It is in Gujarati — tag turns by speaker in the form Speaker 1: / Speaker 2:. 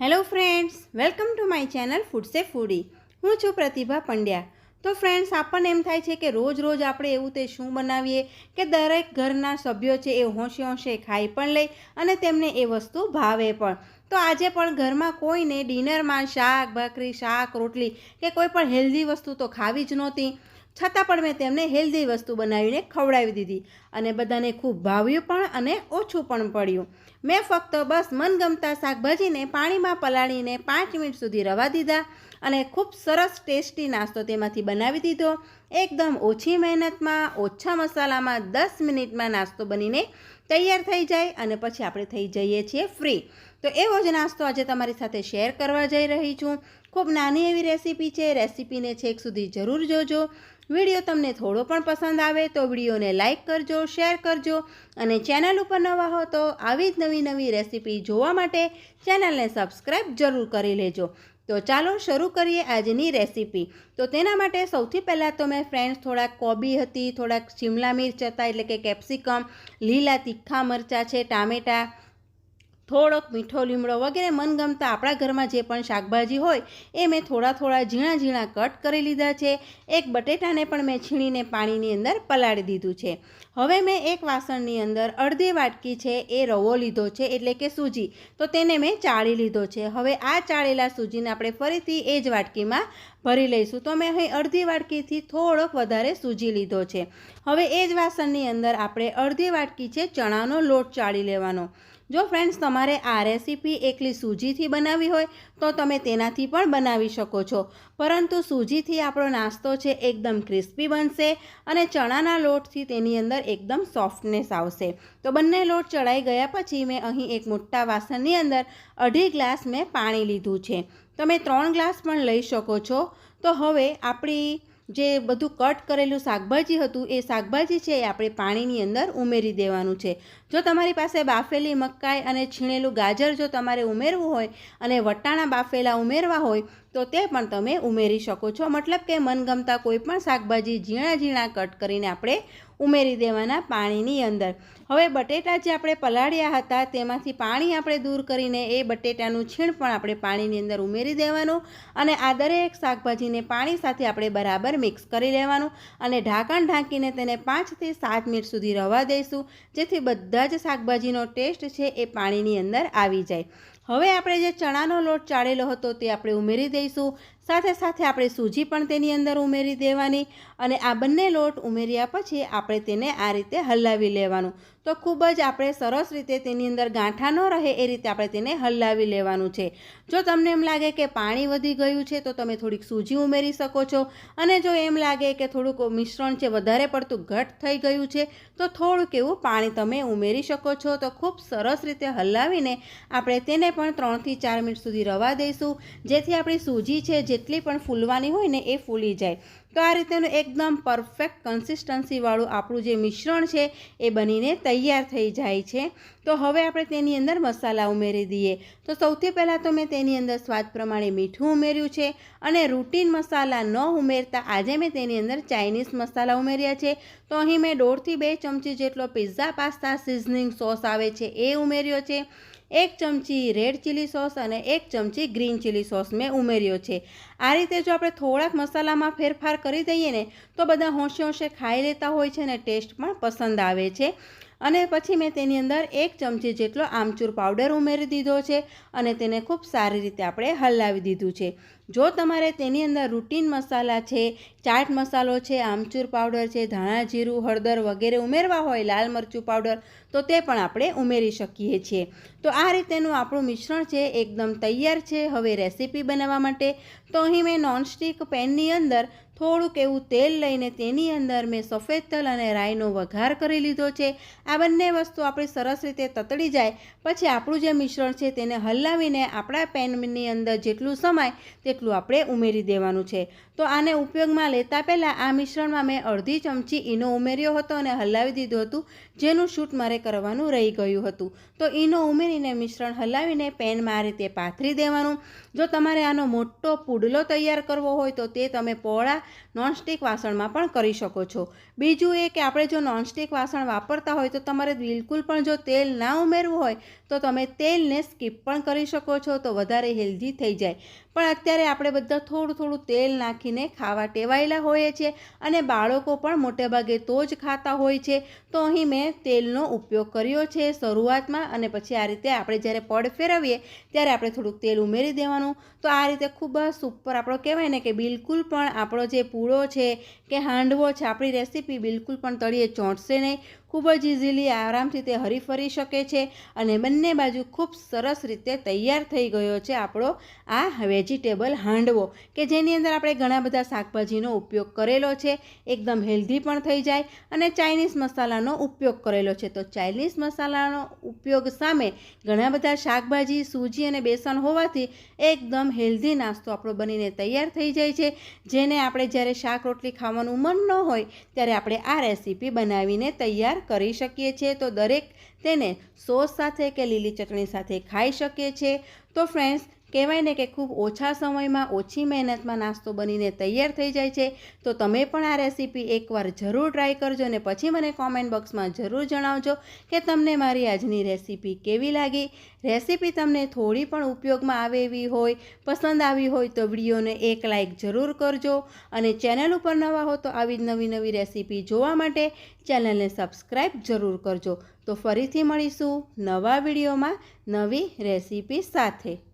Speaker 1: Hello friends, welcome to my channel ફૂડસે foodie. હું છું પ્રતિભા પંડ્યા. તો ફ્રેન્ડ્સ, આપણને એમ થાય છે કે રોજ રોજ આપણે એવું તે શું બનાવીએ કે દરેક ઘરના સભ્યો છે એ હોંશે હોંશે ખાઈ પણ લે અને તેમને એ વસ્તુ ભાવે પણ. તો આજે પણ ઘરમાં કોઈને ડિનરમાં શાક, ભાખરી, શાક, રોટલી કે કોઈ પણ હેલ્ધી વસ્તુ તો ખાવી જ નહોતી. છતાં પણ મેં તેમને હેલ્ધી વસ્તુ બનાવીને ખવડાવી દીધી અને બધાને ખૂબ ભાવ્યું પણ અને ઓછું પણ પડ્યું. મેં ફક્ત બસ મનગમતા શાકભાજીને પાણીમાં પલાળીને પાંચ મિનિટ સુધી રવા દીધા અને ખૂબ સરસ ટેસ્ટી નાસ્તો તેમાંથી બનાવી દીધો. એકદમ ઓછી મહેનતમાં, ઓછા મસાલામાં દસ મિનિટમાં નાસ્તો બનીને તૈયાર થઈ જાય અને પછી આપણે થઈ જઈએ છીએ ફ્રી. તો એવો જ નાસ્તો આજે તમારી સાથે શેર કરવા જઈ રહી છું. ખૂબ નાની એવી રેસીપી છે. રેસીપીને છેક સુધી જરૂર જોજો. વીડિયો તમને થોડો પણ પસંદ આવે તો વિડીયોને લાઇક કરજો, શેર કરજો અને ચેનલ ઉપર નવા હો તો આવી જ નવી નવી રેસીપી જોવા માટે ચેનલને સબસ્ક્રાઈબ જરૂર કરી લેજો. તો ચાલો શરૂ કરીએ આજની રેસીપી. તો તેના માટે સૌથી પહેલાં તો મેં ફ્રેન્ડ્સ થોડાક કોબી હતી, થોડાક શિમલા મિર્ચ હતા એટલે કે કેપ્સિકમ, લીલા તીખા મરચાં છે, ટામેટાં થોડોક મીઠો લીમડો વગેરે મનગમતા આપણા ઘરમાં જે પણ શાકભાજી હોય, એ મેં થોડા થોડા ઝીણા ઝીણા કટ કરી લીધા છે. એક બટેટાને પણ મેં છીણીને પાણીની અંદર પલાળી દીધું છે. હવે મેં એક વાસણની અંદર અડધી વાટકી છે એ રવો લીધો છે, એટલે કે સૂજી. તો તેને મેં ચાળી લીધો છે. હવે આ ચાળેલા સૂજીને આપણે ફરીથી એ જ વાટકીમાં ભરી લઈશું. તો મેં અહીં અડધી વાટકીથી થોડોક વધારે સૂજી લીધો છે. હવે એ જ વાસણની અંદર આપણે અડધી વાટકી છે ચણાનો લોટ ચાળી લેવાનો. જો ફ્રેન્ડ્સ તમારે આ રેસીપી એકલી સૂજીથી બનાવવી હોય, તો તમે તેનાથી પણ બનાવી શકો છો. પરંતુ સૂજીથી આપણો નાસ્તો છે એકદમ ક્રિસ્પી બનશે અને ચણાના લોટથી તેની અંદર એકદમ સોફ્ટનેસ આવશે. તો બંને લોટ ચડાઈ ગયા પછી મેં અહીં એક મોટા વાસણની અંદર અઢી ગ્લાસ મેં પાણી લીધું છે. તમે ત્રણ ગ્લાસ પણ લઈ શકો છો. તો હવે આપણી જે બધું કટ કરેલું શાકભાજી હતું, એ શાકભાજી છે એ આપણે પાણીની અંદર ઉમેરી દેવાનું છે. જો તમારી પાસે બાફેલી મકાઈ અને છીણેલું ગાજર જો તમારે ઉમેરવું હોય અને વટાણા બાફેલા ઉમેરવા હોય, તો તે પણ તમે ઉમેરી શકો છો. મતલબ કે મનગમતા કોઈ પણ શાકભાજી ઝીણા ઝીણા કટ કરીને આપણે ઉમેરી દેવાના પાણીની અંદર. હવે બટેટા જે આપણે પલાળ્યા હતા, તેમાંથી પાણી આપણે દૂર કરીને એ બટેટાનું છીણ પણ આપણે પાણીની અંદર ઉમેરી દેવાનું અને આ દરેક શાકભાજીને પાણી સાથે આપણે બરાબર મિક્સ કરી લેવાનું અને ઢાંકણ ઢાંકીને તેને પાંચથી સાત મિનિટ સુધી રવા દઈશું, જેથી બધા જ શાકભાજીનો ટેસ્ટ છે એ પાણીની અંદર આવી જાય. હવે આપણે જે ચણાનો લોટ ચાળેલો હતો તે આપણે ઉમેરી દઈશું. સાથે સાથે આપણે સૂજી પણ તેની અંદર ઉમેરી દેવાની અને આ બંને લોટ ઉમેર્યા પછી આપણે તેને આ રીતે હલાવી લેવાનું. તો ખૂબ જ આપણે સરસ રીતે તેની અંદર ગાંઠા ન રહે એ રીતે આપણે તેને હલાવી લેવાનું છે. જો તમને એમ લાગે કે પાણી વધી ગયું છે, તો તમે થોડીક સૂજી ઉમેરી શકો છો. અને જો એમ લાગે કે થોડુંક મિશ્રણ છે વધારે પડતું ઘટ થઈ ગયું છે, તો થોડુંક એવું પાણી તમે ઉમેરી શકો છો. તો ખૂબ સરસ રીતે હલાવીને આપણે તેને પણ ત્રણથી ચાર મિનિટ સુધી રવા દઈશું. જેથી આપણી સૂજી છે, જેટલી પણ ફૂલવાની હોય ને એ ફૂલી જાય. તો આ રીતેનું એકદમ પરફેક્ટ કન્સિસ્ટન્સીવાળું આપણું જે મિશ્રણ છે એ બનીને તૈયાર થઈ જાય છે. તો હવે આપણે તેની અંદર મસાલા ઉમેરી દઈએ. તો સૌથી પહેલાં તો મેં તેની અંદર સ્વાદ પ્રમાણે મીઠું ઉમેર્યું છે અને રૂટીન મસાલા ન ઉમેરતા આજે મેં તેની અંદર ચાઇનીઝ મસાલા ઉમેર્યા છે. તો અહીં મેં દોઢથી બે ચમચી જેટલો પિઝા પાસ્તા સિઝનિંગ સોસ આવે છે એ ઉમેર્યો છે. એક ચમચી રેડ ચીલી સોસ અને એક ચમચી ગ્રીન ચીલી સોસ મેં ઉમેર્યો છે. આ રીતે જો આપણે થોડાક મસાલામાં ફેરફાર કરી દઈએ ને, તો બધા હોંશે હોંશે ખાઈ લેતા હોય છે અને ટેસ્ટ પણ પસંદ આવે છે. અને પછી મેં તેની અંદર એક ચમચી જેટલો આમચૂર પાવડર ઉમેરી દીધો છે અને તેને ખૂબ સારી રીતે આપણે હલાવી દીધું છે. જો તમારે તેની અંદર રૂટીન મસાલા છે, ચાટ મસાલો છે, આમચૂર પાવડર છે, ધાણા જીરું, હળદર વગેરે ઉમેરવા હોય, લાલ મરચું પાવડર તો તે પણ આપણે ઉમેરી શકીએ છીએ. તો આ રીતેનું આપણું મિશ્રણ છે, એકદમ તૈયાર છે, હવે રેસીપી બનાવવા માટે. તો અહીં મેં નોનસ્ટિક પેનની અંદર થોડુંક એવું તેલ લઈને તેની અંદર મેં સફેદ તલ અને રાઈનો વઘાર કરી લીધો છે. આ બંને વસ્તુ આપણી સરસ રીતે તતડી જાય. પછી આપણું જે મિશ્રણ છે, તેને હલાવીને આપણા પેનની અંદર જેટલું સમાય તેટલું આપણે ઉમેરી દેવાનું છે. તો આને ઉપયોગમાં લેતા પહેલાં આ મિશ્રણમાં મેં અડધી ચમચી ઈનો ઉમેર્યો હતો અને હલાવી દીધું હતું, જેનું શૂટ મારે કરવાનું રહી ગયું હતું. તો ઈનો ઉમેરીને મિશ્રણ હલાવીને પેનમાં આ રીતે પાથરી દેવાનું. જો તમારે આનો મોટો પુડલો તૈયાર કરવો હોય તો તે તમે પહોળા નોનસ્ટિક વાસણમાં પણ કરી શકો છો. બીજું એ કે આપણે જો નોનસ્ટિક વાસણ વાપરતા હોય તો તમારે બિલકુલ પણ જો તેલ ના ઉમેરવું હોય તો તમે તેલને સ્કીપ પણ કરી શકો છો તો વધારે હેલ્ધી થઈ જાય. પણ અત્યારે આપણે બધા થોડું થોડું તેલ નાખીને ખાવા ટેવાયેલા હોઈએ છીએ અને બાળકો પણ મોટે ભાગે તો જ ખાતા હોય છે. તો અહીં મેં તેલનો ઉપયોગ કર્યો છે શરૂઆતમાં અને પછી આ રીતે આપણે જ્યારે પડ ફેરવીએ ત્યારે આપણે થોડુંક તેલ ઉમેરી દેવાનું. તો આ રીતે ખૂબ જ સુપર આપણો કહેવાય ને કે બિલકુલ પણ આપણો જે પૂળો છે કે હાંડવો છે. આપણી રેસીપી બિલકુલ પણ તળીએ ચોંટશે નહીં. ખૂબ જ ઇઝીલી આરામથી તે હરીફરી શકે છે અને બંને બાજુ ખૂબ સરસ રીતે તૈયાર થઈ ગયો છે આપણો આ વેજીટેબલ હાંડવો કે જેની અંદર આપણે ઘણા બધા શાકભાજીનો ઉપયોગ કરેલો છે, એકદમ હેલ્ધી પણ થઈ જાય અને ચાઇનીઝ મસાલાનો ઉપયોગ કરેલો છે. તો ચાઇનીઝ મસાલાનો ઉપયોગ સામે ઘણા બધા શાકભાજી, સૂજી અને બેસન હોવાથી એકદમ હેલ્ધી નાસ્તો આપણો બનીને તૈયાર થઈ જાય છે. જેને આપણે જ્યારે શાક રોટલી ખાવાનું મન ન હોય ત્યારે આપણે આ રેસીપી બનાવીને કરી શકીએ છીએ, તો દરેક તેને સોસ સાથે કે લીલી ચટણી સાથે ખાઈ શકીએ છીએ. તો ફ્રેન્ડ્સ કહેવાય ને કે ખૂબ ઓછા સમયમાં, ઓછી મહેનતમાં નાસ્તો બનીને તૈયાર થઈ જાય છે. તો તમે પણ આ રેસીપી એકવાર જરૂર ટ્રાય કરજો અને પછી મને કોમેન્ટ બોક્સમાં જરૂર જણાવજો કે તમને મારી આજની રેસીપી કેવી લાગી. રેસીપી તમને થોડી પણ ઉપયોગમાં આવે એવી હોય, પસંદ આવી હોય તો વિડીયોને એક લાઇક જરૂર કરજો. અને ચેનલ ઉપર નવા હો તો આવી જ નવી નવી રેસીપી જોવા માટે ચેનલને સબસ્ક્રાઈબ જરૂર કરજો. તો ફરીથી મળીશું નવા વિડીયોમાં નવી રેસીપી સાથે.